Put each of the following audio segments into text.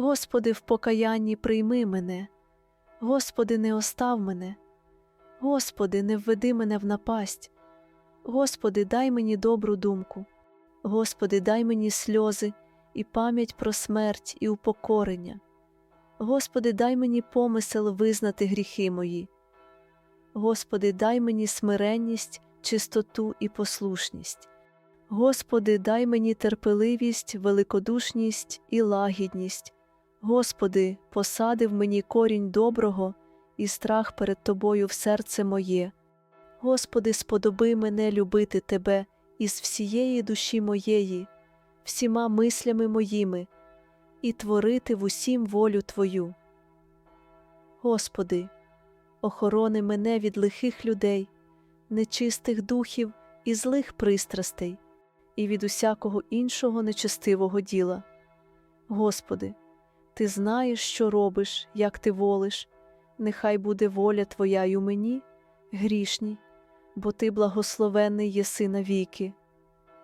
Господи, в покаянні прийми мене, Господи, не остав мене, Господи, не введи мене в напасть, Господи, дай мені добру думку, Господи, дай мені сльози і пам'ять про смерть і упокорення. Господи, дай мені помисел визнати гріхи мої. Господи, дай мені смиренність, чистоту і послушність. Господи, дай мені терпеливість, великодушність і лагідність. Господи, посади в мені корінь доброго і страх перед Тобою в серце моє. Господи, сподоби мене любити Тебе із всієї душі моєї, всіма мислями моїми, і творити в усім волю Твою. Господи, охорони мене від лихих людей, нечистих духів і злих пристрастей, і від усякого іншого нечестивого діла. Господи, Ти знаєш, що робиш, як ти волиш, нехай буде воля Твоя й у мені, грішній, бо Ти благословенний єси навіки.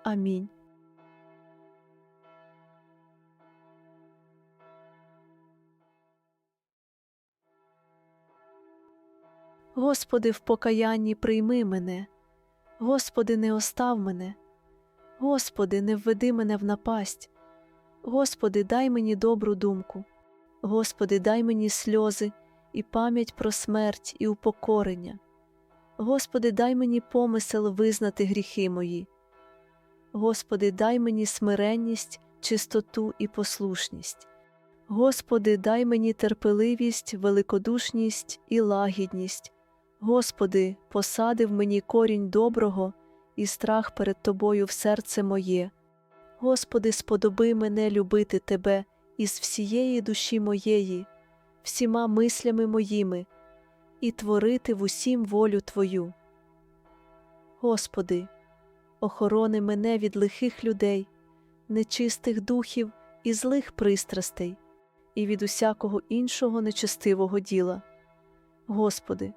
Амінь. Господи, в покаянні прийми мене, Господи, не остав мене, Господи, не введи мене в напасть, Господи, дай мені добру думку, Господи, дай мені сльози і пам'ять про смерть і упокорення. Господи, дай мені помисел визнати гріхи мої. Господи, дай мені смиренність, чистоту і послушність. Господи, дай мені терпеливість, великодушність і лагідність. Господи, посади в мені корінь доброго і страх перед Тобою в серце моє. Господи, сподоби мене любити Тебе із всієї душі моєї, всіма мислями моїми, і творити в усім волю Твою. Господи, охорони мене від лихих людей, нечистих духів і злих пристрастей, і від усякого іншого нечестивого діла. Господи,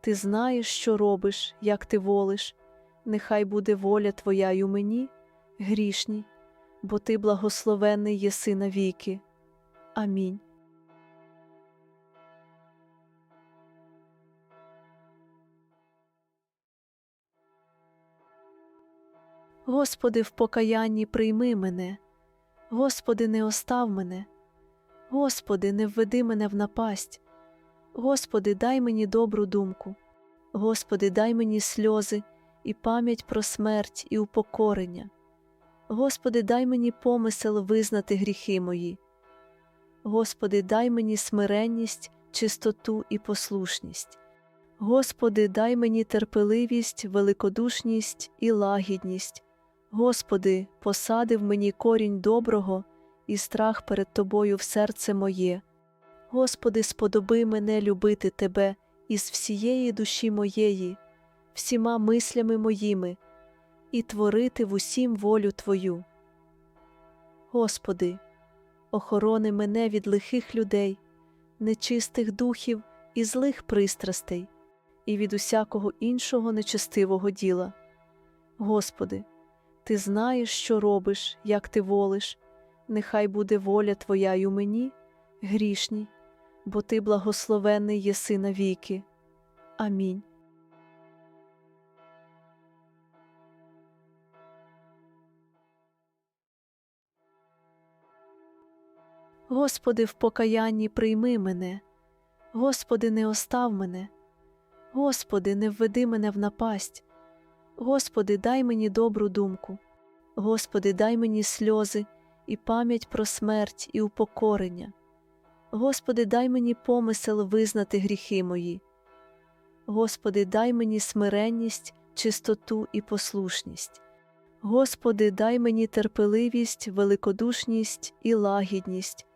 Ти знаєш, що робиш, як ти волиш, нехай буде воля Твоя й у мені, грішній, бо Ти благословенний єси навіки. Амінь. Господи, в покаянні прийми мене, Господи, не остав мене, Господи, не введи мене в напасть, Господи, дай мені добру думку, Господи, дай мені сльози і пам'ять про смерть і упокорення. Господи, дай мені помисел визнати гріхи мої. Господи, дай мені смиренність, чистоту і послушність. Господи, дай мені терпеливість, великодушність і лагідність. Господи, посади в мені корінь доброго і страх перед Тобою в серце моє. Господи, сподоби мене любити Тебе із всієї душі моєї, всіма мислями моїми, і творити в усім волю Твою. Господи, охорони мене від лихих людей, нечистих духів і злих пристрастей, і від усякого іншого нечестивого діла. Господи, Ти знаєш, що робиш, як ти волиш, нехай буде воля Твоя й у мені, грішній, бо Ти благословенний єси навіки. Амінь. Господи, в покаянні прийми мене, Господи, не остав мене, Господи, не введи мене в напасть, Господи, дай мені добру думку, Господи, дай мені сльози і пам'ять про смерть і упокорення. Господи, дай мені помисел визнати гріхи мої. Господи, дай мені смиренність, чистоту і послушність. Господи, дай мені терпеливість, великодушність і лагідність.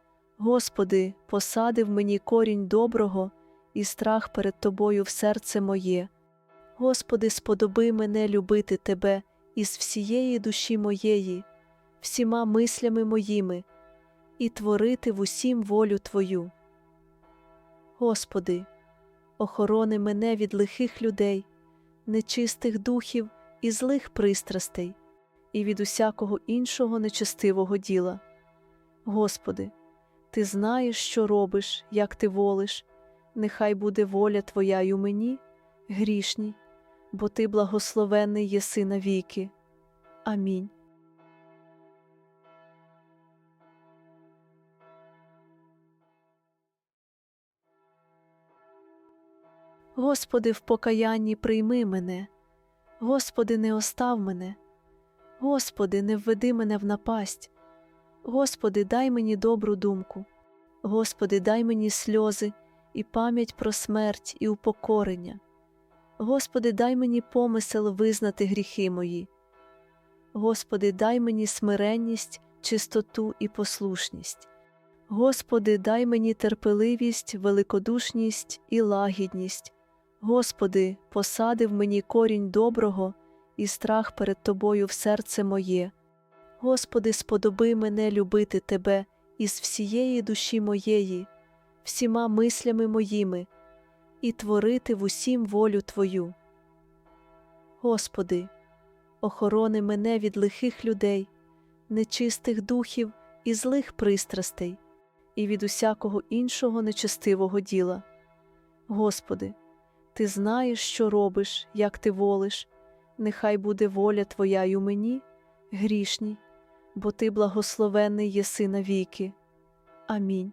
Господи, посади в мені корінь доброго і страх перед Тобою в серце моє. Господи, сподоби мене любити Тебе із всієї душі моєї, всіма мислями моїми, і творити в усім волю Твою. Господи, охорони мене від лихих людей, нечистих духів і злих пристрастей, і від усякого іншого нечестивого діла. Господи, ти знаєш, що робиш, як ти волиш, нехай буде воля твоя й у мені, грішній, бо ти благословенний єси навіки. Амінь. Господи, в покаянні прийми мене, Господи, не остав мене, Господи, не введи мене в напасть, Господи, дай мені добру думку, Господи, дай мені сльози і пам'ять про смерть і упокорення. Господи, дай мені помисел визнати гріхи мої. Господи, дай мені смиренність, чистоту і послушність. Господи, дай мені терпеливість, великодушність і лагідність. Господи, посади в мені корінь доброго і страх перед Тобою в серце моє. Господи, сподоби мене любити Тебе із всієї душі моєї, всіма мислями моїми, і творити в усім волю Твою. Господи, охорони мене від лихих людей, нечистих духів і злих пристрастей, і від усякого іншого нечестивого діла. Господи, Ти знаєш, що робиш, як ти волиш, нехай буде воля Твоя й у мені, грішній, бо Ти благословенний єси навіки. Амінь.